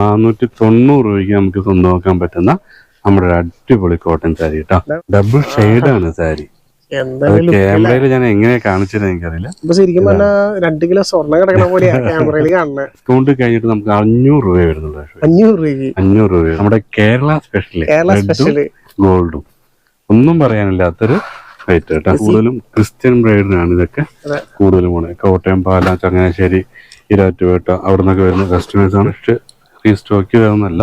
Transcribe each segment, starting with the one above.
നാനൂറ്റി തൊണ്ണൂറ് രൂപയ്ക്ക് നമുക്ക് സ്വന്തമാക്കാൻ പറ്റുന്ന നമ്മുടെ ഒരു അടിപൊളി കോട്ടൺ സാരി കേട്ടോ ഡബിൾ ആണ് സാരി ക്യാമറയിൽ ഞാൻ എങ്ങനെ കാണിച്ചത് എനിക്കറിയില്ല. ശരിക്കും പറഞ്ഞാൽ രണ്ട് കിലോ സ്വർണം കിടക്കണ പോലെയാ ക്യാമറയിൽ കാണുന്നത് ഡിസ്കൗണ്ട് കഴിഞ്ഞിട്ട് നമുക്ക് അഞ്ഞൂറ് രൂപ വരുന്നുള്ളൂ പക്ഷേ. അഞ്ഞൂറ് രൂപ അഞ്ഞൂറ് രൂപ. നമ്മുടെ കേരള സ്പെഷ്യൽ കേരള സ്പെഷ്യൽ ഗോൾഡും ഒന്നും പറയാനില്ലാത്തൊരു റേറ്റ് കേട്ടോ കൂടുതലും ക്രിസ്ത്യൻ ബ്രൈഡിനാണ് ഇതൊക്കെ. കൂടുതലും പോണേ. കോട്ടയം പാല ചങ്ങനാശ്ശേരി ഇരാറ്റുപേട്ട അവിടെ നിന്നൊക്കെ വരുന്ന കസ്റ്റമേഴ്സ് ആണ് സ്റ്റോക്ക് റീസ്റ്റോക്ക്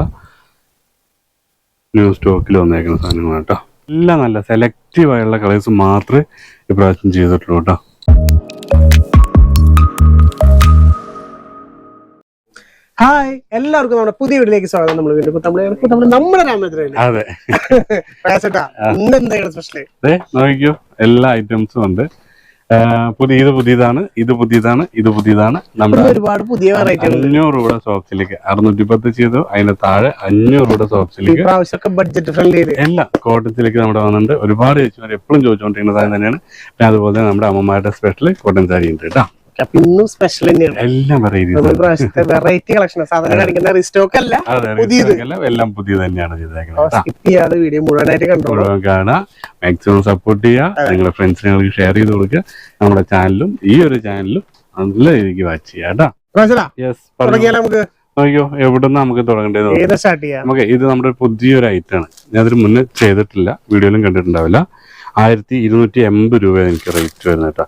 ന്യൂ സ്റ്റോക്കിൽ വന്നേക്കുന്ന സാധനങ്ങളാണ് കേട്ടോ എല്ലാം നല്ല സെലക്റ്റീവ് ആയുള്ള കളേഴ്സ് മാത്രമേ ഇപ്രാവശ്യം ചെയ്തിട്ടുള്ളൂ കേട്ടോ ഹായ് എല്ലാവർക്കും നമ്മുടെ പുതിയ വീട്ടിലേക്ക് സ്വാഗതം. നമ്മൾ വീണ്ടും നമ്മൾ നമ്മുടെ രാമേന്ദ്രല്ലേ അതെ. അതെ നോക്കിക്കോ. എല്ലാ ഐറ്റംസും ഉണ്ട്. പുതിയ ഇത് പുതിയതാണ് ഇത് പുതിയതാണ് ഇത് പുതിയതാണ്. നമ്മുടെ ഒരുപാട് പുതിയ അഞ്ഞൂറ് രൂപയുടെ സോക്സിലേക്ക് അറുന്നൂറ്റി പത്ത് ചെയ്തു അതിന് താഴെ അഞ്ഞൂറ് രൂപയുടെ സോപ്സിലേക്ക് സോക്സിലേക്ക് ബഡ്ജറ്റ് ഫ്രണ്ട്ലി എല്ലാം കോട്ടത്തിലേക്ക് നമ്മുടെ വന്നിട്ടുണ്ട്. ഒരുപാട് ചേച്ചിമാർ എപ്പോഴും ചോദിച്ചുകൊണ്ടിരിക്കുന്ന സാധനം തന്നെയാണ്. പിന്നെ അതുപോലെ നമ്മുടെ അമ്മമാരുടെ സ്പെഷ്യൽ കോട്ടൻ സാരി ഉണ്ട് കേട്ടോ. അപ്പൊ ഇന്നും സ്പെഷ്യൽ തന്നെയാണ്. എല്ലാം വെറൈറ്റി കളക്ഷൻ സാധനം കാണിക്കുന്ന റിസ്റ്റോക്ക് അല്ല പുതിയത്. എല്ലാം പുതിയ പുതിയത് തന്നെയാണ് സ്കിപ്പ് ചെയ്യാതെ വീഡിയോ മുഴുവനായിട്ട് കണ്ടോളൂ. കാണാം. മാക്സിമം സപ്പോർട്ട് ചെയ്യുക. നിങ്ങളുടെ ഫ്രണ്ട്സിനെ ഷെയർ ചെയ്ത് കൊടുക്കുക. നമ്മുടെ ചാനലും ഈ ഒരു ചാനലും നല്ല രീതിക്ക് വാച്ച് ചെയ്യാം നമുക്ക്? നോക്കിയോ എവിടുന്ന് നമുക്ക് തുടങ്ങേണ്ടത്? നമുക്ക് ഇത് നമ്മുടെ പുതിയൊരു ഐറ്റാണ് ഞാൻ അതിന് മുന്നേ ചെയ്തിട്ടില്ല. വീഡിയോയിലും കണ്ടിട്ടുണ്ടാവില്ല. ആയിരത്തി ഇരുന്നൂറ്റി എൺപത് രൂപ എനിക്ക് റേറ്റ് വരുന്നേട്ടാ കേട്ടോ.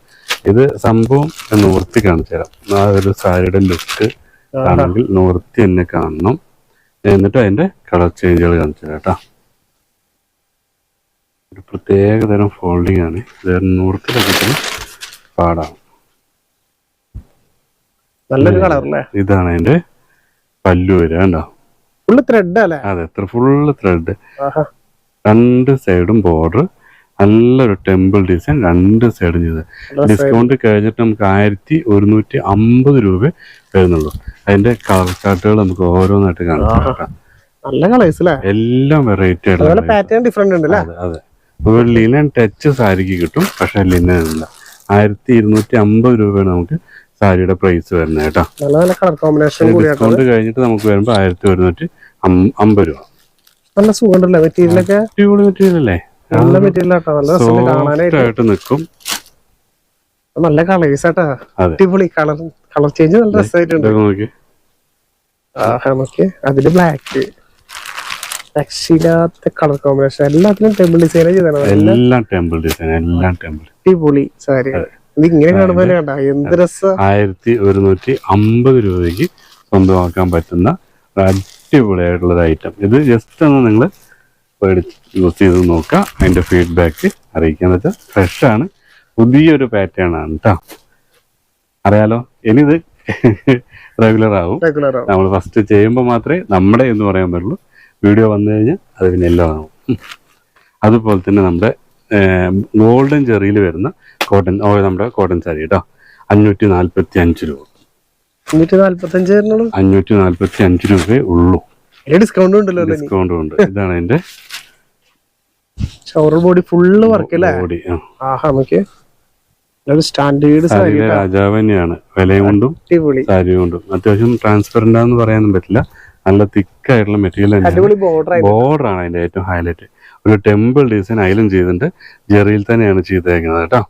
ഇത് സംഭവം നോർത്തി നിവർത്തി കാണിച്ചു തരാം. ആ ഒരു സാരിയുടെ ലുക്ക് ആണെങ്കിൽ നിവർത്തി തന്നെ കാണണം. എന്നിട്ട് അതിന്റെ കളർ ചേഞ്ചുകൾ കാണിച്ചു തരാം കേട്ടോ. ഒരു പ്രത്യേക തരം ഫോൾഡിങ് ആണ്. ഇത് നിവർത്തിലൊക്കെ പാടാണ്. നല്ലൊരു കളർ ഇതാണ് അതിന്റെ പല്ലു വരിക കണ്ടോ? ഫുള്ള് ത്രെഡ് അല്ലേ? അതെ ഫുള്ള് ത്രെഡ്. രണ്ട് സൈഡും ബോർഡർ നല്ലൊരു ടെമ്പിൾ ഡിസൈൻ രണ്ട് സൈഡും ചെയ്ത് ഡിസ്കൗണ്ട് കഴിഞ്ഞിട്ട് നമുക്ക് ആയിരത്തി ഒരുന്നൂറ്റി അമ്പത് രൂപ വരുന്നുള്ളൂ. അതിന്റെ കളർ ചാർട്ടുകൾ നമുക്ക് ഓരോന്നായിട്ട് കാണാം നല്ല കളേഴ്സ് അല്ലേ? എല്ലാം വെറൈറ്റി അതുപോലെ ആയിട്ടുള്ള പാറ്റേൺ ഡിഫറെന്റ് ഉണ്ട് അല്ലേ അതെ. അതെ ഒരു ലിനൻ ടച്ച് സാരിക്ക് കിട്ടും പക്ഷെ ലിനൻ ഇല്ല ആയിരത്തി ഇരുന്നൂറ്റി അമ്പത് രൂപയാണ് നമുക്ക് സാരിയുടെ പ്രൈസ് വരുന്നത് കേട്ടോ. ഡിസ്കൗണ്ട് കഴിഞ്ഞിട്ട് നമുക്ക് വരുമ്പോൾ ആയിരത്തി ഒരുന്നൂറ്റി അമ്പത് രൂപ. നല്ല സുഖമുണ്ടല്ലേ മെറ്റീരിയലൊക്കെ അടിപൊളി മെറ്റീരിയൽ അല്ലേ? നല്ല മെറ്റീരിയൽ ആട്ടോ. നല്ല രസമുണ്ട് കാണാനായിട്ട്. നിൽക്കും നല്ല കളേഴ്സ് ആട്ടാ. അടിപൊളി കളർ കളർ ചേഞ്ച് നല്ല രസമായിട്ടുണ്ട് നോക്കി. അതിൽ ബ്ലാക്ക് രക്ഷയില്ലാത്ത കളർ കോമ്പിനേഷൻ എല്ലാത്തിനും ടെമ്പിൾ ഡിസൈൻ ചെയ്താണ് എല്ലാം ടെമ്പിൾ ഡിസൈൻ എല്ലാം ടെമ്പിൾ അടിപൊളി സാരി. ഇത് ഇങ്ങനെ കാണുമ്പോ തന്നെ കണ്ട എന്ത് രസം. ആയിരത്തി ഒരുന്നൂറ്റി അമ്പത് രൂപയ്ക്ക് സ്വന്തമാക്കാൻ പറ്റുന്ന അടിപൊളിയായിട്ടുള്ള ഒരു ഐറ്റം ഇത് ജസ്റ്റ് ഒന്ന് നിങ്ങൾ യൂസ് ചെയ്ത് നോക്കുക അതിന്റെ ഫീഡ്ബാക്ക് അറിയിക്കാന്ന് വെച്ചാൽ ഫ്രഷാണ് ആണ്. പുതിയൊരു പാറ്റേൺ ആണ് കേട്ടോ അറിയാലോ? ഇനി ഇത് റെഗുലർ ആവും. നമ്മൾ ഫസ്റ്റ് ചെയ്യുമ്പോൾ മാത്രമേ നമ്മുടെ എന്ന് പറയാൻ പറ്റുള്ളൂ. വീഡിയോ വന്നു കഴിഞ്ഞാൽ അത് പിന്നെ എല്ലാം ആവും. അതുപോലെ തന്നെ നമ്മുടെ ഗോൾഡൻ ചെറിയിൽ വരുന്ന കോട്ടൺ ഓ നമ്മുടെ കോട്ടൺ സാരി കേട്ടോ അഞ്ഞൂറ്റി നാൽപ്പത്തി അഞ്ച് രൂപ. അഞ്ഞൂറ്റി നാൽപ്പത്തി അഞ്ച് രൂപയേ ഉള്ളൂ. ഡിസ്കൗണ്ട് ഡിസ്കൗണ്ട് ഉണ്ട്. ഇതാണ് അതിന്റെ ഷവർ ബോഡി ഫുള്ള് വർക്ക് അല്ലേ? ആഹാ നമുക്ക് സ്റ്റാൻഡേർഡ് രാജാവ് തന്നെയാണ്. വിലയും കൊണ്ടും സാരി കൊണ്ടും. അത്യാവശ്യം ട്രാൻസ്പെറന്റ് ആണെന്ന് പറയാനും പറ്റില്ല. നല്ല തിക്ക് ആയിട്ടുള്ള മെറ്റീരിയൽ ബോർഡർ ആണ് അതിന്റെ ഏറ്റവും ഹൈലൈറ്റ് ഒരു ടെമ്പിൾ ഡിസൈൻ അതിലും ചെയ്തിട്ടുണ്ട്. ജെറിയിൽ തന്നെയാണ് ചെയ്തേക്കുന്നത് കേട്ടോ.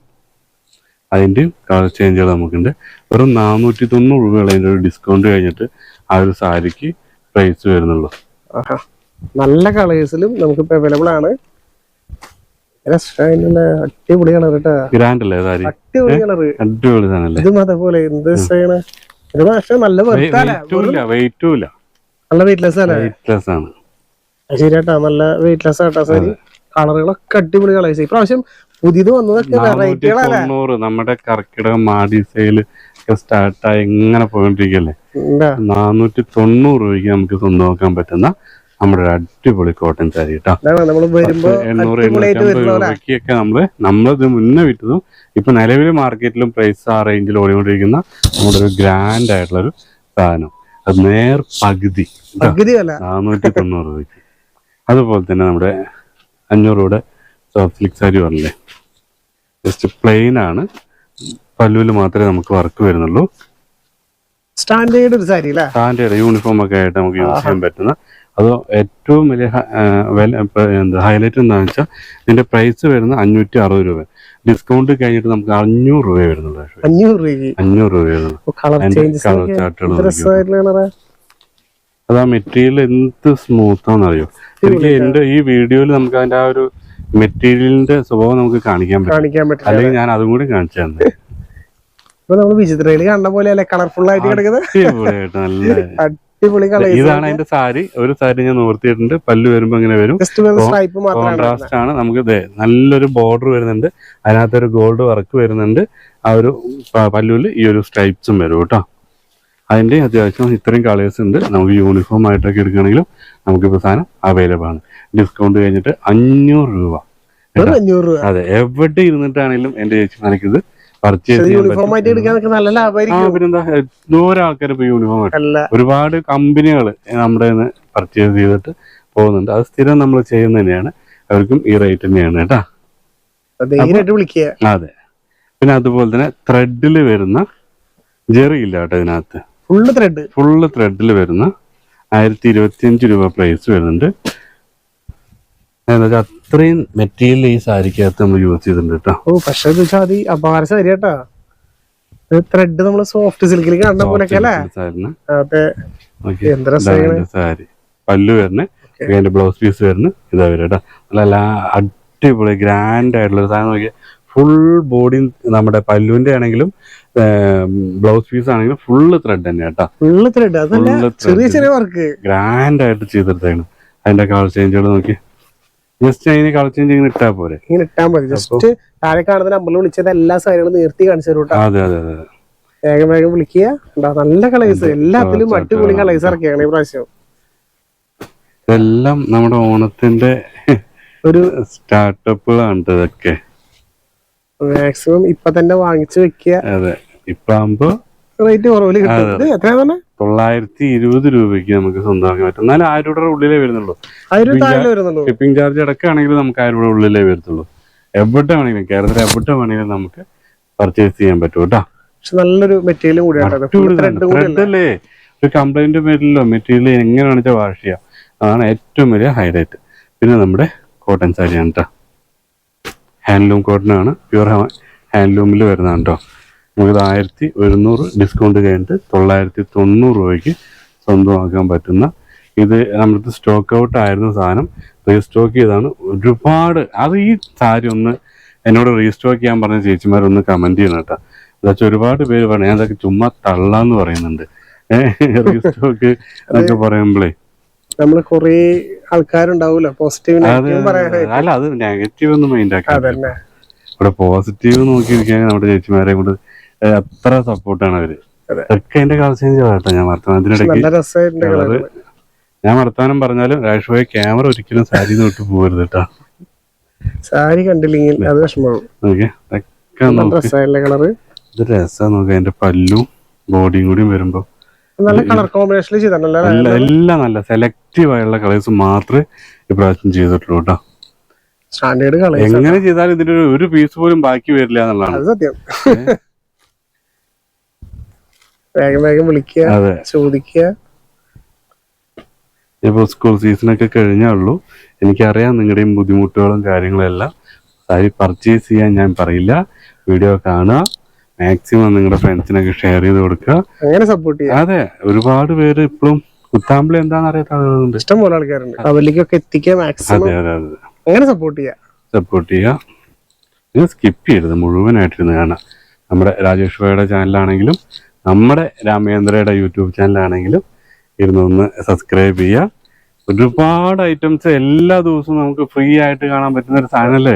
അതിന്റെ കളർ ചേഞ്ചുകൾ നമുക്കുണ്ട്. വെറും നാനൂറ്റി തൊണ്ണൂറ് രൂപയുള്ള അതിന്റെ ഒരു ഡിസ്കൗണ്ട് കഴിഞ്ഞിട്ട് ആ ഒരു സാരിക്ക് പ്രൈസ് വരുന്നുള്ളൂ. നല്ല കളേഴ്സിലും നമുക്ക് അവൈലബിൾ ആണ്. അടിപൊളി കളർ ഗ്രാൻഡ് അല്ലേ അടിപൊളി കളർ അടിപൊളി സാധനല്ലേ? ഇതും അതേപോലെ എന്ത് ഡിസൈന് ഇത് പക്ഷെ നല്ല നല്ല വെയിറ്റ്ലെസ് വെയിറ്റ്ലെസ് ആണ് ശരിയാട്ടാ നല്ല വെയിറ്റ്ലെസ് ആട്ടാ സാരി. കളറുകളൊക്കെ അടിപൊളി കളേഴ്സ് ഇപ്രാവശ്യം പുതിയത് വന്നതൊക്കെ നമ്മുടെ കർക്കിടക ഒക്കെ സ്റ്റാർട്ടായി എങ്ങനെ പോയിക്കൊണ്ടിരിക്കല്ലേ? എന്താ? നാനൂറ്റി തൊണ്ണൂറ് രൂപയ്ക്ക് നമുക്ക് സ്വന്തമാക്കാൻ പറ്റുന്ന നമ്മുടെ ഒരു അടിപൊളി കോട്ടൺ സാരി കേട്ടോ എണ്ണൂറ് എണ്ണൂറ്റമ്പത് രൂപയ്ക്കൊക്കെ നമ്മൾ നമ്മളിത് മുന്നേ വിറ്റതും ഇപ്പൊ നിലവിൽ മാർക്കറ്റിലും പ്രൈസ് ആ റേഞ്ചിൽ ഓടിക്കൊണ്ടിരിക്കുന്ന നമ്മുടെ ഒരു ഗ്രാൻഡ് ആയിട്ടുള്ള ഒരു സാധനം. അത് നേർ പകുതി നാനൂറ്റി തൊണ്ണൂറ് രൂപയ്ക്ക്. അതുപോലെ തന്നെ നമ്മുടെ അഞ്ഞൂറ് രൂപയുടെ സോഫ്റ്റ് സിൽക്ക് സാരി പറഞ്ഞില്ലേ? ജസ്റ്റ് പ്ലെയിൻ ആണ്. പല്ലുവിൽ മാത്രമേ നമുക്ക് വർക്ക് വരുന്നുള്ളൂ. സ്റ്റാൻഡേർഡ് ഒരു സാരി സ്റ്റാൻഡേർഡ് യൂണിഫോം ഒക്കെ ആയിട്ട് നമുക്ക് യൂസ് ചെയ്യാൻ പറ്റുന്ന അത് ഏറ്റവും വലിയ വില എന്താ ഹൈലൈറ്റ് എന്താണെന്ന് വെച്ചാൽ ഇതിന്റെ പ്രൈസ് വരുന്നത് അഞ്ഞൂറ്റി അറുപത് രൂപ. ഡിസ്കൗണ്ട് കഴിഞ്ഞിട്ട് നമുക്ക് അഞ്ഞൂറ് രൂപ വരുന്നുള്ളൂ. അഞ്ഞൂറ് അഞ്ഞൂറ് രൂപ വരുന്നുള്ളൂ. രസമായിട്ടുള്ള അത് ആ മെറ്റീരിയൽ എന്ത് സ്മൂത്ത് ആണെന്നറിയോ? എനിക്ക് എന്റെ ഈ വീഡിയോയിൽ നമുക്ക് അതിന്റെ ആ ഒരു മെറ്റീരിയലിന്റെ സ്വഭാവം നമുക്ക് കാണിക്കാൻ പറ്റും. അല്ലെങ്കിൽ ഞാൻ അതും കൂടി കാണിച്ചു തന്നെ ഇപ്പൊ നമ്മൾ വിചിത്രയിൽ കണ്ട പോലെ അല്ലെ? കളർഫുൾ ആയിട്ട് കിടക്കുന്നത്? അടിപൊളിയായിട്ട്. നല്ല അടിപൊളി ഇതാണ് അതിന്റെ സാരി. ഒരു സാരി ഞാൻ നിവർത്തിയിട്ടുണ്ട്. പല്ല് വരുമ്പോ ഇങ്ങനെ വരും. കോൺട്രാസ്റ്റ് ആണ്. നമുക്ക് നല്ലൊരു ബോർഡർ വരുന്നുണ്ട്. അതിനകത്തൊരു ഗോൾഡ് വർക്ക് വരുന്നുണ്ട്. ആ ഒരു പല്ലുവിൽ ഈ ഒരു സ്ട്രൈപ്സും വരും കേട്ടോ. അതിന്റെ അത്യാവശ്യം ഇത്രയും കളേഴ്സ് ഉണ്ട്. നമുക്ക് യൂണിഫോം ആയിട്ടൊക്കെ എടുക്കുകയാണെങ്കിലും നമുക്കിപ്പോൾ സാധനം അവൈലബിൾ ആണ്. ഡിസ്കൗണ്ട് കഴിഞ്ഞിട്ട് അഞ്ഞൂറ് രൂപ. അതെ എവിടെ ഇരുന്നിട്ടാണെങ്കിലും എന്റെ ചേച്ചി ഇത് പർച്ചേസ് യൂണിഫോം പറ്റും. ആയിട്ട് എടുക്കാനൊക്കെ നല്ല ആ ലാഭമായിരിക്കും പിന്നെന്താ നൂറ് ആൾക്കാർ ഇപ്പൊ യൂണിഫോം അല്ല. ഒരുപാട് കമ്പനികൾ നമ്മുടെ പർച്ചേസ് ചെയ്തിട്ട് പോകുന്നുണ്ട്. അത് സ്ഥിരം നമ്മൾ ചെയ്യുന്ന തന്നെയാണ്. അവർക്കും ഈ റേറ്റ് തന്നെയാണ് കേട്ടാ. അതെ പിന്നെ അതുപോലെ തന്നെ ത്രെഡിൽ വരുന്ന ജെറി ഇല്ല കേട്ടോ ഇതിനകത്ത്. ഫുള്ള് ത്രെഡ് ഫുള്ള് ത്രെഡിൽ വരുന്ന ആയിരത്തി ഇരുപത്തിയഞ്ച് രൂപ പ്രൈസ് വരുന്നുണ്ട്. എന്താ വെച്ചാൽ അത്രയും മെറ്റീരിയൽ ഈ സാരിക്കകത്ത് നമ്മൾ യൂസ് ചെയ്തിട്ടുണ്ട് കേട്ടോ. ഓ പക്ഷെ എന്ന് വെച്ചാൽ അത് അപാര സാരി കേട്ടാ. ത്രെഡ് നമ്മൾ സോഫ്റ്റ് സിൽക്കിൽ കാണുന്ന പോലെ സാരി. പല്ലു വരുന്നത് അതിന്റെ ബ്ലൗസ് പീസ് വരുന്നത് ഇതാ വരും കേട്ടോ. നല്ല അടിപൊളി ഗ്രാൻഡ് ആയിട്ടുള്ള സാധനം നോക്കിയാൽ ഫുൾ ബോഡി നമ്മുടെ പല്ലുവിന്റെ ആണെങ്കിലും ബ്ലൗസ് പീസ് ആണെങ്കിലും ഫുള്ള് ത്രെഡ് തന്നെ കേട്ടോ. ഫുള്ള് ത്രെഡ് ചെറിയ ചെറിയ വർക്ക് ഗ്രാൻഡ് ആയിട്ട് ചെയ്തെടുത്തേക്കണം അതിന്റെ കളർ ചേഞ്ചുകൾ നോക്കി ജസ്റ്റ് അതിന് കളർ ചേഞ്ച് ഇങ്ങനെ ഇട്ടാ പോരെ. ഇങ്ങനെ ഇട്ടാൽ മതി. ജസ്റ്റ് താഴെ കാണുന്ന നമ്പറിൽ വിളിച്ചത് എല്ലാ സാധനങ്ങളും നിർത്തി കാണിച്ചു അതെ അതെ അതെ വേഗം വേഗം വിളിക്കുക. നല്ല കളേഴ്സ് എല്ലാത്തിലും അടിപൊളി കളേഴ്സ് ഇറക്കിയാണ് ഈ പ്രാവശ്യം. ഇതെല്ലാം നമ്മുടെ ഓണത്തിന്റെ ഒരു സ്റ്റാർട്ടപ്പുകളാണ് ട്ടോ ഇതൊക്കെ. മാക്സിമം ഇപ്പൊ തന്നെ വാങ്ങിച്ചു വെക്കുക. അതെ. ഇപ്പൊ ആകുമ്പോ റേറ്റ് കുറവിൽ കിട്ടും. ഇത് എത്രയാ തന്നെ തൊള്ളായിരത്തി ഇരുപത് രൂപയ്ക്ക് നമുക്ക് സ്വന്തമാക്കാൻ പറ്റും. എന്നാലും ആയിരം രൂപയുടെ ഉള്ളിലേ വരുന്നുള്ളൂ. ഷിപ്പിംഗ് ചാർജ് അടക്കമാണെങ്കിൽ നമുക്ക് ആയിരം രൂപയുടെ ഉള്ളിലേ വരത്തുള്ളൂ. എവിടെ വേണമെങ്കിലും കേരളത്തിൽ എവിടെ വേണമെങ്കിലും നമുക്ക് പർച്ചേസ് ചെയ്യാൻ പറ്റും കേട്ടോ. നല്ലൊരു മെറ്റീരിയൽ കൂടിയാണ് ഒരു കംപ്ലൈന്റ് വരില്ലോ മെറ്റീരിയൽ എങ്ങനെയാണ് വെച്ചാൽ വാഷ് ചെയ്യാം അതാണ് ഏറ്റവും വലിയ ഹൈലൈറ്റ് പിന്നെ നമ്മുടെ കോട്ടൺ സാരിയാണ് കേട്ടോ. ഹാൻഡ്ലൂം കോട്ടൺ ആണ്. പ്യുവർ ഹാൻഡ്ലൂമിൽ വരുന്നതാണ് കേട്ടോ. നമുക്കിത് ആയിരത്തി ഒരുന്നൂറ് ഡിസ്കൗണ്ട് കഴിഞ്ഞിട്ട് തൊള്ളായിരത്തി തൊണ്ണൂറ് രൂപയ്ക്ക് സ്വന്തമാക്കാൻ പറ്റുന്ന ഇത് നമ്മുടെ സ്റ്റോക്ക് ഔട്ട് ആയിരുന്ന സാധനം റീസ്റ്റോക്ക് ചെയ്താണ് ഒരുപാട് അത് ഈ സാരി ഒന്ന് എന്നോട് റീസ്റ്റോക്ക് ചെയ്യാൻ പറഞ്ഞ ചേച്ചിമാരൊന്ന് കമന്റ് ചെയ്യണം കേട്ടോ. എന്നുവെച്ചാൽ ഒരുപാട് പേര് പറഞ്ഞു ഞാൻ അതൊക്കെ ചുമ്മാ തള്ളാന്ന് പറയുന്നുണ്ട്. റീസ്റ്റോക്ക് എന്നൊക്കെ പറയുമ്പോഴേ നമ്മൾ കൊറേ ആൾക്കാരുണ്ടാവൂലോ പോസിറ്റീവ് അല്ല അത് നെഗറ്റീവ് ഒന്നും മൈൻഡ് അതന്നെ. ഇവിടെ പോസിറ്റീവ് നോക്കിയിരിക്കാൻ നമ്മുടെ ചേച്ചിമാരെ കൊണ്ട് അത്ര സപ്പോർട്ടാണ് അവർ. ഒക്കെ എന്റെ കളർ ചേഞ്ച് കേട്ടോ ഞാൻ വർത്തമാനത്തിനിടയ്ക്ക് ഞാൻ വർത്തമാനം പറഞ്ഞാലും രാജേഷ് ഭായി ക്യാമറ ഒരിക്കലും സാരി തൊട്ട് പോകരുത് കേട്ടോ. സാരി കണ്ടില്ലെങ്കിൽ അത് രസമായിട്ടുള്ള ഇത് രസം നോക്കാം. അതിന്റെ പല്ലും ബോഡിയും കൂടി വരുമ്പോ നല്ല കളർ കോമ്പിനേഷനിൽ ചെയ്തിട്ടുണ്ടല്ലോ എല്ലാം നല്ല സെലക്റ്റീവ് ആയുള്ള കളേഴ്സ് മാത്രമേ ഇപ്രാവശ്യം ചെയ്തിട്ടുള്ളൂ കേട്ടോ. സ്റ്റാൻഡേർഡ് കളേഴ്സ് എങ്ങനെ ചെയ്താലും ഇതിന്റെ ഒരു- പീസ് പോലും ബാക്കി വരില്ല എന്നുള്ളതാണ്. സത്യം. വേഗം വേഗം വിളിക്കുക ചോദിക്കുക. ഇപ്പോൾ സ്കൂൾ സീസണൊക്കെ കഴിഞ്ഞേ ഉള്ളൂ. എനിക്കറിയാം നിങ്ങളുടെയും ബുദ്ധിമുട്ടുകളും കാര്യങ്ങളെല്ലാം സാരി പർച്ചേസ് ചെയ്യാൻ ഞാൻ പറയില്ല. വീഡിയോ കാണുക. മാക്സിമം നിങ്ങളുടെ ഫ്രണ്ട്സിനൊക്കെ ഷെയർ ചെയ്ത് കൊടുക്കുക. അങ്ങനെ സപ്പോർട്ട് ചെയ്യുക അതെ ഒരുപാട് പേര് ഇപ്പോഴും കുത്താമ്പിളി എന്താണെന്ന് അറിയാത്ത ആളുകളുണ്ട്. ഇഷ്ടം പോലെ ആൾക്കാരുണ്ട് അവരിലേക്കൊക്കെ എത്തിക്കാൻ മാക്സിമം അതെ അതെ അതെ. അങ്ങനെ സപ്പോർട്ട് ചെയ്യുക സപ്പോർട്ട് ചെയ്യുക. ഇത് സ്കിപ്പ് ചെയ്യരുത് മുഴുവനായിട്ടിരുന്ന് കാണാം നമ്മുടെ രാജേഷ് ഭായിയുടെ ചാനലാണെങ്കിലും നമ്മുടെ രാമേന്ദ്രയുടെ യൂട്യൂബ് ചാനലാണെങ്കിലും ഇരുന്നൊന്ന് സബ്സ്ക്രൈബ് ചെയ്യുക ഒരുപാട് ഐറ്റംസ് എല്ലാ ദിവസവും നമുക്ക് ഫ്രീ ആയിട്ട് കാണാൻ പറ്റുന്ന ഒരു സാധനല്ലേ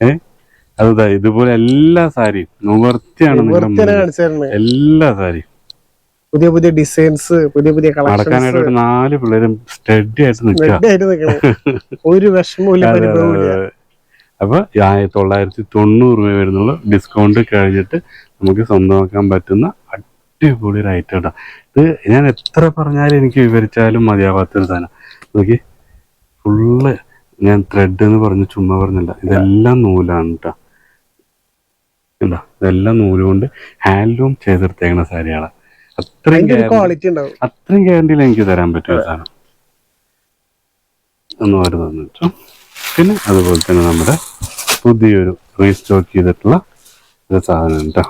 ഏ? അത് ഇതുപോലെ എല്ലാ സാരിയും നിവർത്തിയാണ് എല്ലാ സാരിയും. പുതിയ പുതിയ ഡിസൈൻസ് പുതിയ പുതിയ നടക്കാനായിട്ട് കളക്ഷൻസ് നാല് പിള്ളേരും സ്റ്റഡി ആയിട്ട് നിൽക്കുക. ഒരു വിഷമവും അപ്പൊ ആയിരത്തി തൊള്ളായിരത്തി തൊണ്ണൂറ് രൂപ വരുന്നുള്ള ഡിസ്കൗണ്ട് കഴിഞ്ഞിട്ട് നമുക്ക് സ്വന്തമാക്കാൻ പറ്റുന്ന അടിപൊളി കേട്ടോ ഇത് ഞാൻ എത്ര പറഞ്ഞാലും എനിക്ക് വിവരിച്ചാലും മതിയാവാത്തൊരു സാധനം. നോക്കി ഫുള്ള് ഞാൻ ത്രെഡ് എന്ന് പറഞ്ഞ് ചുമ്മാ പറഞ്ഞില്ല. ഇതെല്ലാം നൂലാണ് കേട്ടോ എന്താ ഇതെല്ലാം നൂൽ കൊണ്ട് ഹാൻഡ്ലൂം ചെയ്തെടുത്തേക്കണ സാരിയാണ് അത്രയും അത്രയും ഗ്യാരണ്ടിയിൽ എനിക്ക് തരാൻ പറ്റും സാധനം. എന്ന് വരുന്നു വെച്ചു പിന്നെ അതുപോലെ തന്നെ നമ്മുടെ പുതിയൊരു റീസ്റ്റോക്ക് ചെയ്തിട്ടുള്ള ഒരു സാധനം കേട്ടോ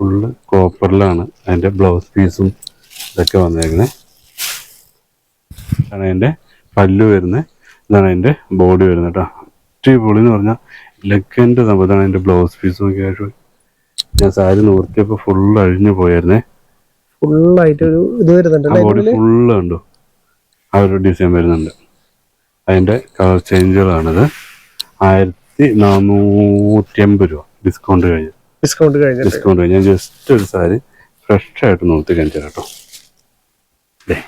ഫുള്ള് കോപ്പറിലാണ് അതിന്റെ ബ്ലൗസ് പീസും ഇതൊക്കെ വന്നേക്കുന്നത് ഇതാണ് അതിന്റെ പല്ലു വരുന്നത് ഇതാണ് അതിന്റെ ബോഡി വരുന്നത് കേട്ടോ അടിപൊളി എന്ന് പറഞ്ഞാൽ ലെഗന്റെ സംഭവം ഇതാണ് അതിന്റെ ബ്ലൗസ് പീസും ഒക്കെ ആയിട്ട്. ഞാൻ സാരി നൂർത്തിയപ്പോൾ ഫുള്ള് അഴിഞ്ഞു പോയായിരുന്നേ ഫുള്ളായിട്ട് ഒരു ഇത് വരുന്നുണ്ട് ബോഡി? ഫുള്ള് ഉണ്ടോ ആ ഒരു ഡിസൈൻ വരുന്നുണ്ട്. അതിന്റെ കളർ ചേഞ്ചുകളാണിത് ആയിരത്തി നാനൂറ്റി അമ്പത് രൂപ. ഡിസ്കൗണ്ട് കഴിഞ്ഞ്. ഡിസ്കൗണ്ട് കഴിഞ്ഞ ഡിസ്കൗണ്ട് കഴിഞ്ഞ്. ഞാൻ ജസ്റ്റ് ഒരു സാരി ഫ്രഷ് ആയിട്ട് നോക്കി കാണിച്ചു കേട്ടോ. അല്ലേ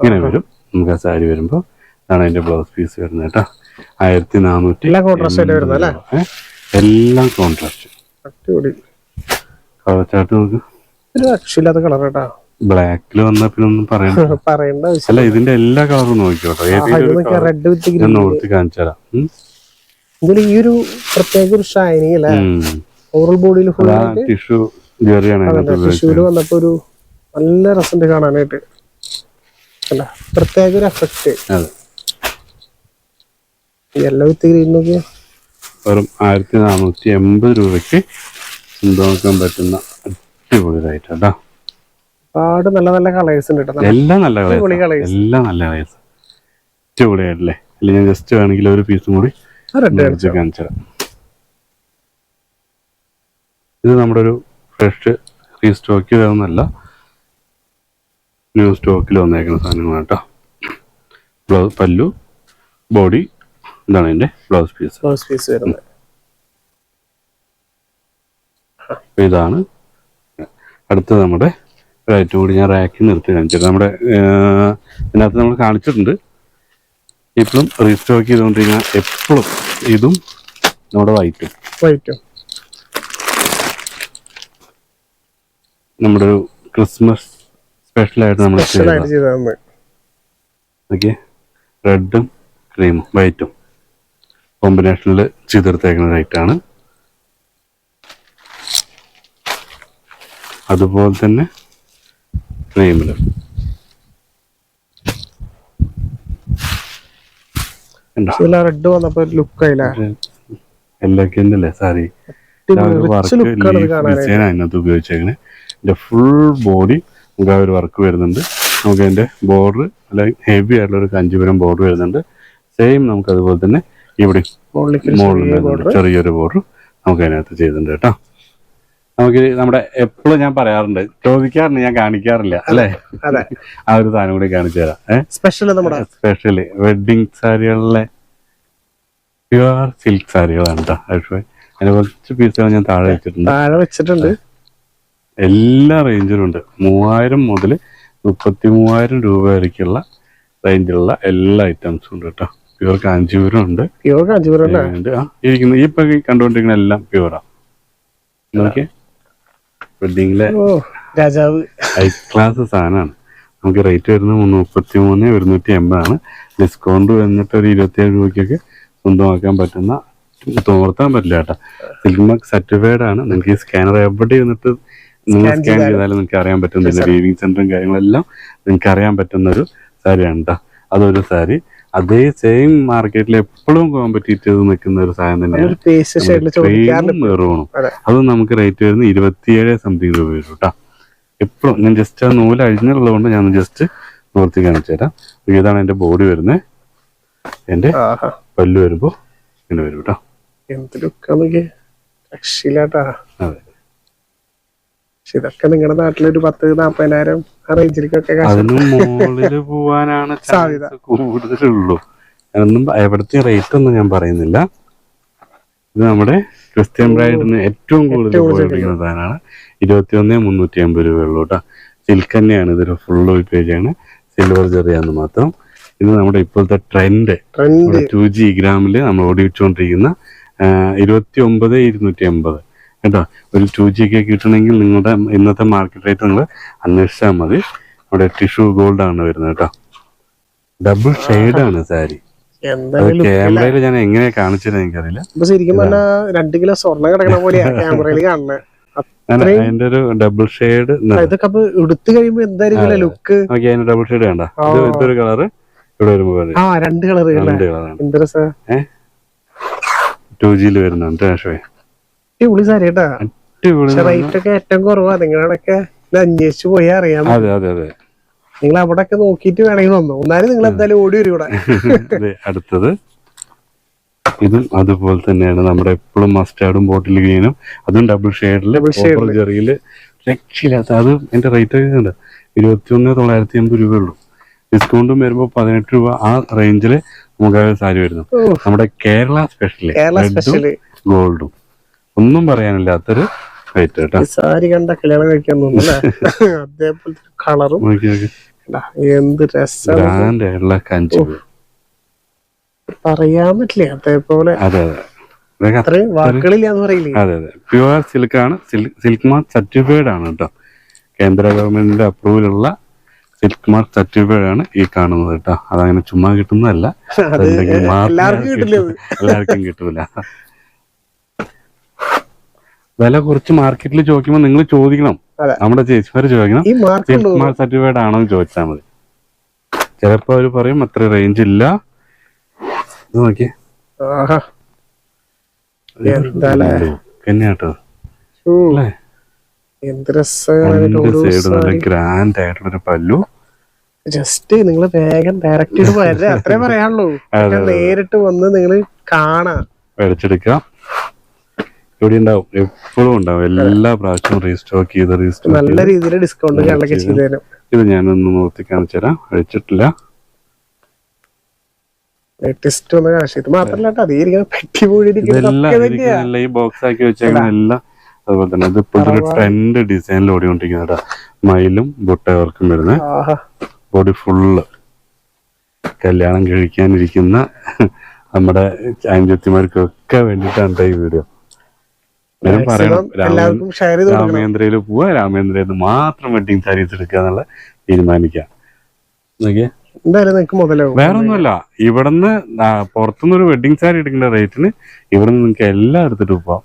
ഇങ്ങനെ വരും. നമുക്ക് ആ സാരി വരുമ്പോൾ ഇതാണ് അതിന്റെ ബ്ലൗസ് പീസ് വരുന്നത് കേട്ടോ. ആയിരത്തി നാനൂറ്റി എല്ലാം കോൺട്രാസ്റ്റ് അടിപൊളി. കളർ ചാർട്ട് കളർ കേട്ടാ. ബ്ലാക്കിൽ വന്ന പിന്നെ ഒന്നും പറയണ്ട. പറയേണ്ട അല്ല ഇതിന്റെ എല്ലാ കളറും നോക്കിക്കോട്ടോ ഏതെങ്കിലും കാണിച്ചാലും. ഇതിൽ ഈ ഒരു പ്രത്യേക ഒരു ഷൈനിങ് അല്ലേ? ഉം. ഓവറൽ ബോഡിയിൽ ഫുൾ ടിഷ്യൂ ടിഷ്യൂൽ വന്നപ്പോ ഒരു നല്ല രസമുണ്ട് കാണാനായിട്ട്. അല്ല പ്രത്യേക ഒരു എഫക്റ്റ് യെല്ലോ വിത്ത് ഗ്രീൻ നോക്കിയ. വെറും ആയിരത്തി നാനൂറ്റി എൺപത് രൂപയ്ക്ക് സ്വന്തമാക്കാൻ പറ്റുന്ന അടിപൊളിയായിട്ട് കേട്ടോ ഒരുപാട് നല്ല നല്ല കളേഴ്സ് ഉണ്ട് കേട്ടോ. എല്ലാം നല്ല കളേഴ്സ് എല്ലാം നല്ല കളേഴ്സ് അടിപൊളിയായിട്ടല്ലേ? അല്ലെങ്കിൽ ഞാൻ ജസ്റ്റ് വേണമെങ്കിൽ ഒരു പീസും കൂടി കാണിച്ചു തരാം ഇത് നമ്മുടെ ഒരു ഫ്രഷ് റീസ്റ്റോക്ക് വരുന്നല്ല ന്യൂ സ്റ്റോക്കിൽ വന്നേക്കുന്ന സാധനങ്ങളാണ് കേട്ടോ. ബ്ലൗസ് പല്ലു ബോഡി ഇതാണ് എന്റെ ബ്ലൗസ് പീസ് ബ്ലൗസ് പീസ് വരുന്നത്. ഇതാണ് അടുത്ത നമ്മുടെ റൈറ്റ് കൂടി ഞാൻ റാക്കിൽ നിർത്തി കാണിച്ചത് നമ്മുടെ ഇതിനകത്ത് നമ്മൾ കാണിച്ചിട്ടുണ്ട്. ഇപ്പോഴും റീസ്റ്റോക്ക് ചെയ്തുകൊണ്ടിരിക്കുന്ന എപ്പോഴും ഇതും നമ്മുടെ വൈറ്റും വൈറ്റും നമ്മുടെ ഒരു ക്രിസ്മസ് സ്പെഷ്യലായിട്ട് നമ്മൾ ഓക്കെ റെഡും ക്രീമും വൈറ്റും കോമ്പിനേഷനിൽ ചെയ്തെടുത്തേക്കുന്ന റൈറ്റാണ് അതുപോലെ തന്നെ ക്രീമിൽ റെഡ് വന്നപ്പോ ലുക്ക് ആയില്ല? സാറി ഉണ്ടല്ലേ സാരി അതിനകത്ത് ഉപയോഗിച്ചേക്കണേ. ഇതിന്റെ ഫുൾ ബോഡി നമുക്ക് ആ ഒരു വർക്ക് വരുന്നുണ്ട്. നമുക്ക് അതിന്റെ ബോർഡർ അല്ലെങ്കിൽ ഹെവി ആയിട്ടുള്ള ഒരു കഞ്ചിപുരം ബോർഡർ വരുന്നുണ്ട്. സെയിം നമുക്ക് അതുപോലെ തന്നെ ഇവിടെ മുകളിൽ. ചെറിയൊരു ബോർഡർ നമുക്ക് അതിനകത്ത് ചെയ്തിട്ടുണ്ട് കേട്ടോ. നമുക്ക് നമ്മുടെ എപ്പോഴും ഞാൻ പറയാറുണ്ട് ചോദിക്കാറുണ്ട് ഞാൻ കാണിക്കാറില്ല അല്ലേ? അതെ. ആ ഒരു സാധനം കൂടി കാണിച്ചു തരാം. സ്പെഷ്യൽ നമ്മുടെ? സ്പെഷ്യലി വെഡിങ് സാരികളിലെ പ്യുവർ സിൽക്ക് സാരികളാണ് കേട്ടോ അതിന് കുറച്ച് പീസുകൾ ഞാൻ താഴെ വെച്ചിട്ടുണ്ട്. താഴെ വെച്ചിട്ടുണ്ട്. എല്ലാ റേഞ്ചിലും ഉണ്ട്. മൂവായിരം മുതൽ മുപ്പത്തി മൂവായിരം രൂപ വരയ്ക്കുള്ള റേഞ്ചിലുള്ള എല്ലാ ഐറ്റംസും ഉണ്ട് കേട്ടോ. പ്യുവർ കാഞ്ചീപുരം ഉണ്ട്. പ്യൂർ കാഞ്ചീപുരം ഉണ്ട്. ആ ഇരിക്കുന്ന. ഈ ഇപ്പൊ കണ്ടുകൊണ്ടിരിക്കുന്ന എല്ലാം പ്യുവറാ നോക്കിയേ. വെഡിങ്ങിലെ ഓ രാജാവ്. ഹൈ ക്ലാസ് സാധനമാണ്. നമുക്ക് റേറ്റ് വരുന്നത് മുന്നൂറ്റി മൂന്ന് ഒരുന്നൂറ്റി എൺപതാണ്. ഡിസ്കൗണ്ട് വന്നിട്ട് ഒരു ഇരുപത്തിയേഴ് രൂപയ്ക്കൊക്കെ സ്വന്തമാക്കാൻ പറ്റുന്ന തോർത്താൻ പറ്റില്ല കേട്ടോ. സിൽക്ക് മാർക്ക് സർട്ടിഫൈഡ് ആണ്. നിങ്ങൾക്ക് ഈ സ്കാനർ എവിടെ ഇരുന്നിട്ട് നിങ്ങൾ സ്കാൻ ചെയ്താലും നിങ്ങൾക്ക് അറിയാൻ പറ്റുന്നില്ല വീവിംഗ് സെന്ററും കാര്യങ്ങളെല്ലാം നിങ്ങൾക്ക് അറിയാൻ പറ്റുന്ന ഒരു സാരിയാണ് കേട്ടോ അതൊരു സാരി. അതേ സെയിം മാർക്കറ്റിൽ എപ്പോഴും കോമ്പറ്റീറ്റീവ് നിൽക്കുന്ന ഒരു സാധനം തന്നെയാണ്. മെറൂണും അത്. നമുക്ക് റേറ്റ് വരുന്നത് ഇരുപത്തിയേഴ് സംതിങ് രൂപ വരും കേട്ടോ എപ്പോഴും ഞാൻ ജസ്റ്റ് ആ നൂൽ അഴിഞ്ഞുള്ളത് കൊണ്ട് ഞാൻ ജസ്റ്റ് നിവർത്തി കാണിച്ചു തരാം. ഇതാണ് എന്റെ ബോഡി വരുന്നത് എന്റെ പല്ല് വരുമ്പോ ഇങ്ങനെ വരും കേട്ടോ എന്ത് ലുക്കാ രക്ഷയില്ലാട്ടാ അതെ. പക്ഷെ ഇതൊക്കെ നിങ്ങളുടെ നാട്ടിലൊരു പത്ത് നാപ്പതിനായിരം ആ റേഞ്ചിലേക്കൊക്കെ പോവാനാണ് സാധ്യത. കൂടുതലുള്ളൂ. അതൊന്നും എവിടത്തെ റേറ്റ് ഒന്നും ഞാൻ പറയുന്നില്ല. ഇത് നമ്മുടെ ക്രിസ്ത്യൻ ബ്രൈഡിന് ഏറ്റവും കൂടുതൽ ഉപയോഗിക്കുന്ന സാധനമാണ്. ഇരുപത്തി ഒന്ന് മുന്നൂറ്റി അമ്പത് രൂപയുള്ളൂ കേട്ടോ സിൽക്ക് തന്നെയാണ്. ഇതൊരു ഫുൾ പേജാണ് സിൽവർ ചെറിയാന്ന് മാത്രം. ഇത് നമ്മുടെ ഇപ്പോഴത്തെ ട്രെൻഡ് ടു ജി ഗ്രാമിൽ നമ്മൾ ഓടിച്ചുകൊണ്ടിരിക്കുന്ന ഇരുപത്തി ഒമ്പത് ഇരുന്നൂറ്റി എൺപത് കേട്ടോ. ഒരു ടു ജി ഒക്കെ കിട്ടണമെങ്കിൽ നിങ്ങളുടെ ഇന്നത്തെ മാർക്കറ്റ് റേറ്റ് നിങ്ങൾ അന്വേഷിച്ചാൽ മതി. നമ്മുടെ ടിഷ്യൂ ഗോൾഡ് ആണ് വരുന്നത് കേട്ടോ. ഡബിൾ ആണ് സാരി. ക്യാമറയിൽ ഞാൻ എങ്ങനെ കാണിച്ചത് എനിക്കറിയില്ല. ശരിക്കും പറഞ്ഞാ രണ്ട് കിലോ സ്വർണം കിടക്കണ പോലെയാ ക്യാമറയിൽ കാണുന്നത് അതിന്റെ ഒരു ഡബിൾ ഷെയ്ഡ് ഇതൊക്കെ എടുത്തു കഴിയുമ്പോ എന്തായിരിക്കും ലുക്ക് അതിന്റെ ഡബിൾ ഷെയ്ഡ് വേണ്ട. ഇത് ഇതൊരു കളർ ഇവിടെ വരുമ്പോ ആ രണ്ട് കളർ രണ്ട് കളറാണ് ടു ജിയിൽ വരുന്നുണ്ട് പക്ഷേ അടിപൊളി സാരി കേട്ടാ. റേറ്റ് ഒക്കെ ഏറ്റവും കുറവാ. നിങ്ങളോടൊക്കെ അന്വേഷിച്ചു പോയി അറിയാം അതെ അതെ അതെ. നിങ്ങൾ അവിടെ ഒക്കെ നോക്കിട്ട് വേണമെങ്കിൽ വന്നു. എന്നാലും നിങ്ങൾ എന്തായാലും ഓടി വരും ഇവിടെ. അടുത്തത്. ഇതും അതുപോലെ തന്നെയാണ്. നമ്മുടെ എപ്പോഴും മസ്റ്റാർഡും ബോട്ടിൽ ഗ്രീനും അതും ഡബിൾ ഷെയ്ഡിൽ ചെറിയിൽ ജെറിയിൽ രക്ഷയില്ലാത്ത അത് എന്റെ റേറ്റ് ഒക്കെ ഉണ്ട്. ഇരുപത്തി ഒന്ന് തൊള്ളായിരത്തി അമ്പത് രൂപ ഉള്ളു ഡിസ്കൗണ്ടും വരുമ്പോൾ പതിനെട്ട് രൂപ ആ റേഞ്ചിൽ നമുക്ക് സാരി വരുന്നു. നമ്മുടെ കേരള സ്പെഷ്യൽ ഗോൾഡും ഒന്നും പറയാനില്ലാത്തൊരു കേട്ടോ. ഈ സാരി കണ്ട കല്യാണം കഴിക്കാൻ അതേപോലത്തെ കളറും. എന്ത് രസം. ഗ്രാൻഡ് ആയിട്ടുള്ള കഞ്ചി. പറയാൻ പറ്റില്ല അതേപോലെ. അതെ അതെ. അതെ അതെ. പ്യുവർ സിൽക്ക് ആണ്. സിൽക്ക് മാർക്ക് സർട്ടിഫൈഡ് ആണ് കേട്ടോ. കേന്ദ്ര ഗവൺമെന്റിന്റെ അപ്രൂവൽ ഉള്ള സിൽക്ക് മാർക്ക് സർട്ടിഫൈഡ് ആണ് ഈ കാണുന്നത് കേട്ടോ. അതങ്ങനെ ചുമ്മാ കിട്ടുന്നതല്ല. എല്ലാവർക്കും കിട്ടില്ല വില കുറച്ച് മാർക്കറ്റിൽ ചോദിക്കുമ്പോൾ നിങ്ങൾ ചോദിക്കണം. നമ്മുടെ ചേച്ചിമാര് ചോദിക്കണം. സിൽക്ക് സർട്ടിഫൈഡ് ആണോ എന്ന് ചോദിച്ചാൽ മതി. ചിലപ്പോ അവർ പറയും അത്ര റേഞ്ച് ഇല്ല. നോക്കിയേ. ഉം. അല്ലേ ഗ്രാൻഡ് ആയിട്ടുള്ള പല്ലു. ജസ്റ്റ് നിങ്ങൾ വേഗം ഡയറക്റ്റ് വരെ. അത്രേ പറയാനുള്ളൂ. നേരിട്ട് വന്ന് നിങ്ങൾ കാണാം. മേടിച്ചെടുക്കാം ഇവിടെ ഉണ്ടാവും. എപ്പോഴും ഉണ്ടാവും. എല്ലാ പ്രാവശ്യവും റീസ്റ്റോക്ക് ചെയ്ത് റീസ്റ്റോക്ക് നല്ല രീതിയിൽ ഡിസ്കൗണ്ട് കാര്യങ്ങളൊക്കെ ചെയ്തു. തരും ഇത് ഞാനൊന്ന് നോക്കി കാണിച്ചു തരാം. അഴിച്ചിട്ടില്ല. ലേറ്റസ്റ്റ് ഒന്ന് ഇത് പെട്ടി ഈ ബോക്സ് ആക്കി വെച്ചേക്കുന്ന എല്ലാം അതുപോലെ തന്നെ. ഇത് ഇപ്പോഴത്തെ ഒരു ട്രെൻഡ് ഡിസൈനിൽ ഓടിക്കൊണ്ടിരിക്കുന്ന മയിലും ബുട്ടവർക്കും വർക്കും ആഹാ. ബോഡി ഫുള്ള് കല്യാണം കഴിക്കാനിരിക്കുന്ന നമ്മുടെ അഞ്ചത്തിമാർക്കൊക്കെ വേണ്ടിയിട്ടാണ് വേണ്ടിട്ടാണ് ഈ വീഡിയോ ഞാൻ പറയണം രാമേന്ദ്രയിൽ പോവാ രാമേന്ദ്രയിൽ മാത്രം വെഡിങ് സാരീസ് എടുക്കുക എന്നുള്ള തീരുമാനിക്കാം. വേറൊന്നുമല്ല ഇവിടുന്ന് പുറത്തുനിന്ന് ഒരു വെഡിങ് സാരി എടുക്കുന്ന റേറ്റിന് ഇവിടുന്ന് നിങ്ങൾക്ക് എല്ലാം എടുത്തിട്ട് പോവാം.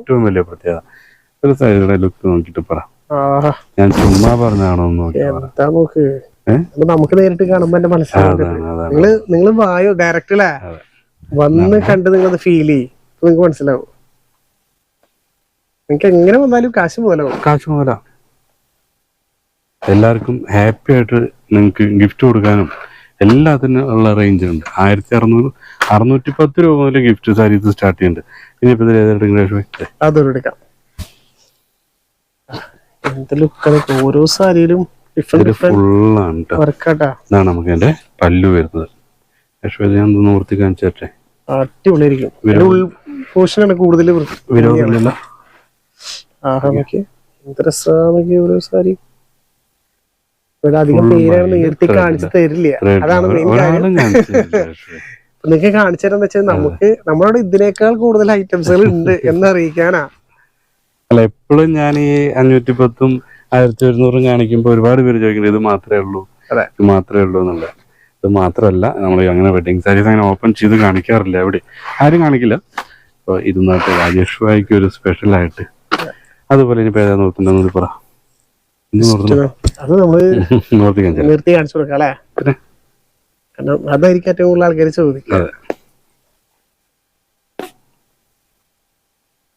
ഏറ്റവും വലിയ പ്രത്യേകത. ഒരു സാരിയുടെ ലുക്ക് നോക്കിട്ട് പറ. ഞാൻ ചുമ്മാ പറഞ്ഞാണോ നോക്കി? നമുക്ക് നേരിട്ട് കാണുമ്പോ എന്റെ മനസ്സിലാവും നിങ്ങൾ വായോ? ഡയറക്റ്റ് അല്ലേ വന്ന് കണ്ട് നിങ്ങളത് ഫീൽ ചെയ്യും. നിങ്ങൾക്ക് മനസ്സിലാവും. നിങ്ങൾക്ക് എങ്ങനെ വന്നാലും കാശ് മുതലാവും. കാശ് മുതലാ. എല്ലാവർക്കും ഹാപ്പി ആയിട്ട് നിങ്ങൾക്ക് ഗിഫ്റ്റ് കൊടുക്കാനും എല്ലാത്തിനും ഉള്ള റേഞ്ച് ഉണ്ട്. ആയിരത്തി അറുന്നൂറ് അറുന്നൂറ്റി പത്ത് രൂപ മുതൽ ഗിഫ്റ്റ് സാരീസ് സ്റ്റാർട്ട് ചെയ്യുന്നുണ്ട് ഇനിയിപ്പോ ഇതിൽ ഏതെടുക്കുന്ന അതൊരു എടുക്കാം. എന്ത് ഓരോ സാരിയിലും ഫുള്ളാണ് ഇതാണ് നമുക്ക് എന്റെ പല്ലു വരുന്നത്. ലക്ഷ്മി ഞാൻ ഒന്ന് നോർത്തി കാണിച്ചു തരട്ടെ? അടിപൊളിയായിരിക്കും. കൂടുതൽ വിരോധമില്ല ആഹാ നോക്കി എന്ത് രസമാണ് ഓരോ സാരി. ഇവിടെ അധികം Full പേരാണ് നേരത്തെ കാണിച്ചു തരില്ല. അതാണ് മെയിൻ കാര്യം. നിങ്ങൾക്ക് കാണിച്ചു തരാന്ന് വെച്ചാൽ നമുക്ക് നമ്മളോട് ഇതിനേക്കാൾ കൂടുതൽ ഐറ്റംസുകൾ ഉണ്ട് എന്ന് അറിയിക്കാനാ. അല്ല എപ്പോഴും ഞാൻ ഈ അഞ്ഞൂറ്റി പത്തും ആയിരത്തി ഒരുന്നൂറും കാണിക്കുമ്പോൾ ഒരുപാട് പേര് ചോദിക്കുന്നത് ഇത് മാത്രമേ ഉള്ളൂ. അതെ. ഇത് മാത്രമേ ഉള്ളൂ എന്നുള്ളത് ഇത് മാത്രമല്ല നമ്മൾ അങ്ങനെ വെഡിങ് സാരീസ് അങ്ങനെ ഓപ്പൺ ചെയ്ത് കാണിക്കാറില്ല എവിടെ. ആരും കാണിക്കില്ല. അപ്പോൾ ഇതുമായിട്ട് രാജേഷ് ഭായിക്ക് ഒരു സ്പെഷ്യൽ അതുപോലെ ഇനി പേരാ പറ. നോക്കുന്നു അത് നമ്മൾ നിർത്തി കാണിച്ചു കൊടുക്കാം അല്ലേ? പിന്നെ? കാരണം അതായിരിക്കും ഏറ്റവും കൂടുതൽ ആൾക്കാർ ചോദിക്കുക. അതെ.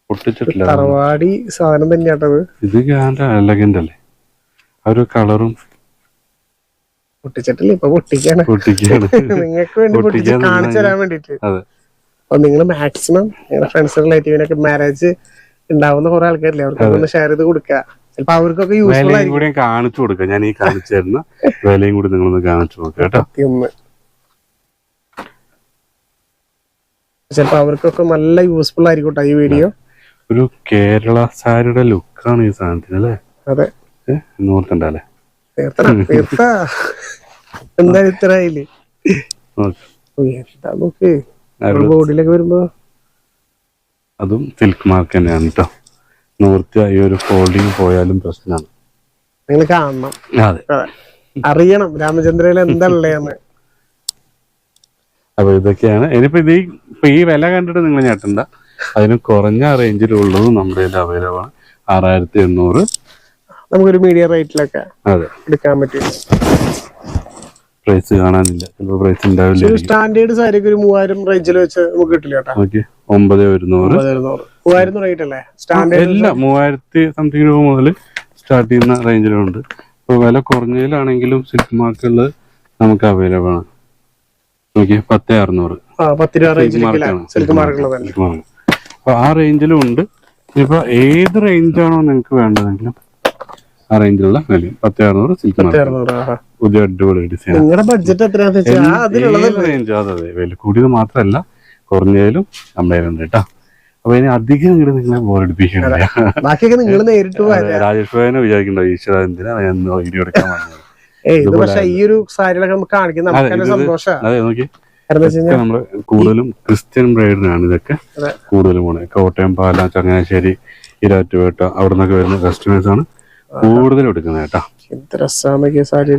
പൊട്ടിച്ചിട്ടില്ല തറവാടി സാധനം തന്നെയാട്ടത് ഇത് എലഗന്റ് അല്ലേ? ആ ഒരു കളറും പൊട്ടിച്ചിട്ടില്ല ഇപ്പൊ പൊട്ടിക്കാണ്. പൊട്ടിക്കാണ്. നിങ്ങൾക്ക് വേണ്ടി പൊട്ടിച്ച് കാണിച്ചു തരാൻ വേണ്ടിട്ട് അപ്പൊ നിങ്ങൾ മാക്സിമം നിങ്ങളുടെ ഫ്രണ്ട്സ് റിലേറ്റീവിനൊക്കെ മാരേജ് ഉണ്ടാവുന്ന കുറെ ആൾക്കാരില്ലേ? അവർക്ക് ഒന്ന് ഷെയർ ചെയ്ത് കൊടുക്കുക. ചിലപ്പോ അവർക്കൊക്കെ യൂസ്ഫുൾ വിലയും കൂടി കാണിച്ചു കൊടുക്കാം ഞാൻ ഈ കാണിച്ചു തരുന്ന വിലയും കൂടി നിങ്ങളൊന്ന് കാണിച്ചു കൊടുക്കാം കേട്ടോ. ചിലപ്പോ അവർക്കൊക്കെ നല്ല യൂസ്ഫുൾ ആയിരിക്കും ട്ടോ ഈ വീഡിയോ ഒരു കേരള സാരിയുടെ ലുക്കാണ് ഈ സാധനത്തിന് അല്ലേ? അതെ. നോർത്തുണ്ടല്ലേ എന്തായാലും ഇത്ര ആയില്ലേ? നോക്ക്. എന്താ ബോർഡിലൊക്കെ വരുമ്പോ അതും സിൽക്ക് മാർക്ക് തന്നെയാണ് കേട്ടോ നോർത്ത് ഈ ഒരു ഫോൾഡിങ് പോയാലും പ്രശ്നമാണ് നിങ്ങൾ കാണണം. അതെ. അറിയണം രാമചന്ദ്രയിൽ എന്താ ഉള്ളതെന്ന് അപ്പൊ ഇതൊക്കെയാണ്. ഇനിയിപ്പോ ഇത് ഇപ്പൊ ഈ വില കണ്ടിട്ട് നിങ്ങൾ ഞെട്ടണ്ട. അതിന് കുറഞ്ഞ റേഞ്ചിലുള്ളത് നമ്മുടെ കയ്യിൽ അവൈലബിൾ ആണ്. ആറായിരത്തി എണ്ണൂറ്. നമുക്കൊരു മീഡിയം റേറ്റിലൊക്കെ അതെ. എടുക്കാൻ പറ്റും. പ്രൈസ് കാണാനില്ല. ചിലപ്പോൾ പ്രൈസ് ഉണ്ടാവില്ല സ്റ്റാൻഡേർഡ് സാരിക്ക് ഒരു മൂവായിരം റേഞ്ചിൽ വെച്ച് നമുക്ക് കിട്ടില്ല കേട്ടോ. ഓക്കെ. ഒമ്പത് ഒരുന്നൂറ്. മൂവായിരം അല്ലേ? സ്റ്റാൻഡേർഡ് ഇല്ല മൂവായിരത്തി സംതിങ് രൂപ മുതൽ സ്റ്റാർട്ട് ചെയ്യുന്ന റേഞ്ചിലുണ്ട് ഇപ്പോൾ വില കുറഞ്ഞതിലാണെങ്കിലും സിൽക്ക് മാർക്കുകളിൽ നമുക്ക് അവൈലബിൾ ആണ്. ഓക്കെ പത്ത് അറുന്നൂറ്. ആ പത്ത് രൂപ റേഞ്ചിലേക്കില്ല സിൽക്ക് മാർക്കുള്ള തന്നെ. അപ്പൊ ആ റേഞ്ചിലും ഉണ്ട്. ഇപ്പൊ ഏത് റേഞ്ചാണോ നിങ്ങൾക്ക് വേണ്ടതെങ്കിലും ആ റേഞ്ചിലുള്ള വില പത്ത് അറുന്നൂറ് സിൽക്ക് പുതിയ അടിപൊളി ഡിസൈൻ നിങ്ങളുടെ ബഡ്ജറ്റ് എത്രയാണ് റേഞ്ച് അതെ അതെ. വില കൂടിയത് മാത്രമല്ല കുറഞ്ഞാലും നമ്മുടെ ഉണ്ട് കേട്ടോ. അപ്പൊ ഇനി അധികം ഇങ്ങോട്ട് നിങ്ങളെ ബാക്കിയൊക്കെ നിങ്ങൾ നേരിട്ട് രാജേഷ് ഭായനെ വിചാരിക്കണ്ടോ ഈശ്വര എന്തിനാ ഞാൻ വീഡിയോ എടുക്കാൻ ഇത് പക്ഷെ ഈ ഒരു സാരികളൊക്കെ നമുക്ക് കാണിക്കുന്ന നമുക്ക് ഇത് അതെ നോക്കി. നമ്മൾ കൂടുതലും ക്രിസ്ത്യൻ ബ്രൈഡിനാണ് ഇതൊക്കെ. കൂടുതലും പോണേ. കോട്ടയം പാല ചങ്ങനാശ്ശേരി ഇരാറ്റുപേട്ട അവിടെ നിന്നൊക്കെ വരുന്ന കസ്റ്റമേഴ്സ് ആണ്. കൂടുതലും എടുക്കുന്നത് കേട്ടോ.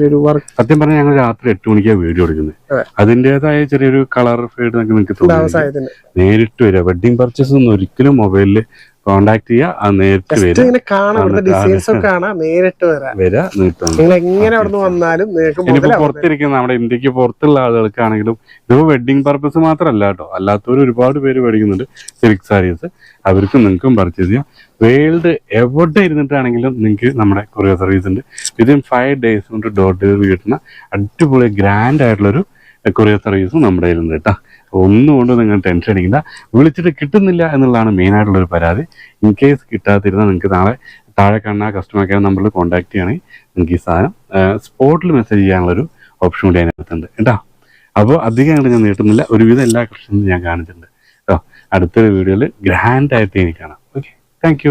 ഒരു വർക്ക് സത്യം പറഞ്ഞാൽ ഞങ്ങൾ രാത്രി എട്ട് മണിക്കാണ് വീഡിയോ എടുക്കുന്നത്. അതെ. അതിന്റെതായ ചെറിയൊരു കളർ ഫേഡ് നിങ്ങൾക്ക് തോന്നുന്നു നേരിട്ട് വരിക. വെഡിങ് പർച്ചേസ് ഒന്നും ഒരിക്കലും മൊബൈലിൽ കോണ്ടാക്ട് ചെയ്യുക നേരിട്ട് വരാം. പുറത്തിരിക്കുന്ന നമ്മുടെ ഇന്ത്യയ്ക്ക് പുറത്തുള്ള ആളുകൾക്കാണെങ്കിലും ഇതിപ്പോ വെഡിങ് പർപ്പസ് മാത്രമല്ല കേട്ടോ. അല്ലാത്തവർ ഒരുപാട് പേര് മേടിക്കുന്നുണ്ട് സിൽക്ക് സാരീസ് അവർക്കും നിങ്ങൾക്കും പർച്ചേസ് ചെയ്യാം. വേൾഡ് എവിടെ ഇരുന്നിട്ടാണെങ്കിലും നിങ്ങൾക്ക് നമ്മുടെ കൊറിയർ സർവീസ് ഉണ്ട്. വിതിൻ ഫൈവ് ഡേയ്സ് കൊണ്ട് ഡോർ ഡെലിവറി കിട്ടുന്ന അടിപൊളി ഗ്രാൻഡ് ആയിട്ടുള്ളൊരു കൊറിയർ സർവീസും നമ്മുടെ കയ്യിലുണ്ട് കേട്ടോ. ഒന്നും കൊണ്ട് നിങ്ങൾ ടെൻഷൻ അടിക്കില്ല വിളിച്ചിട്ട് കിട്ടുന്നില്ല എന്നുള്ളതാണ് മെയിൻ ആയിട്ടുള്ളൊരു പരാതി. ഇൻ കേസ് കിട്ടാതിരുന്നാൽ നിങ്ങൾക്ക് നാളെ താഴെ കാണുന്ന കസ്റ്റമർ കെയർ നമ്പറിൽ കോൺടാക്ട് ചെയ്യുകയാണെങ്കിൽ നിങ്ങൾക്ക് ഈ സാധനം സ്പോട്ടിൽ മെസ്സേജ് ചെയ്യാനുള്ളൊരു ഓപ്ഷൻ കൂടി അതിനകത്തുണ്ട്. കേട്ടോ? അപ്പോൾ അധികം ഞാൻ നീട്ടുന്നില്ല. ഒരുവിധം എല്ലാ കൃഷിയും ഞാൻ കാണിച്ചിട്ടുണ്ട്. കേട്ടോ? അടുത്തൊരു വീഡിയോയിൽ ഗ്രാൻഡായിട്ട് എനിക്ക് കാണാം. Okay thank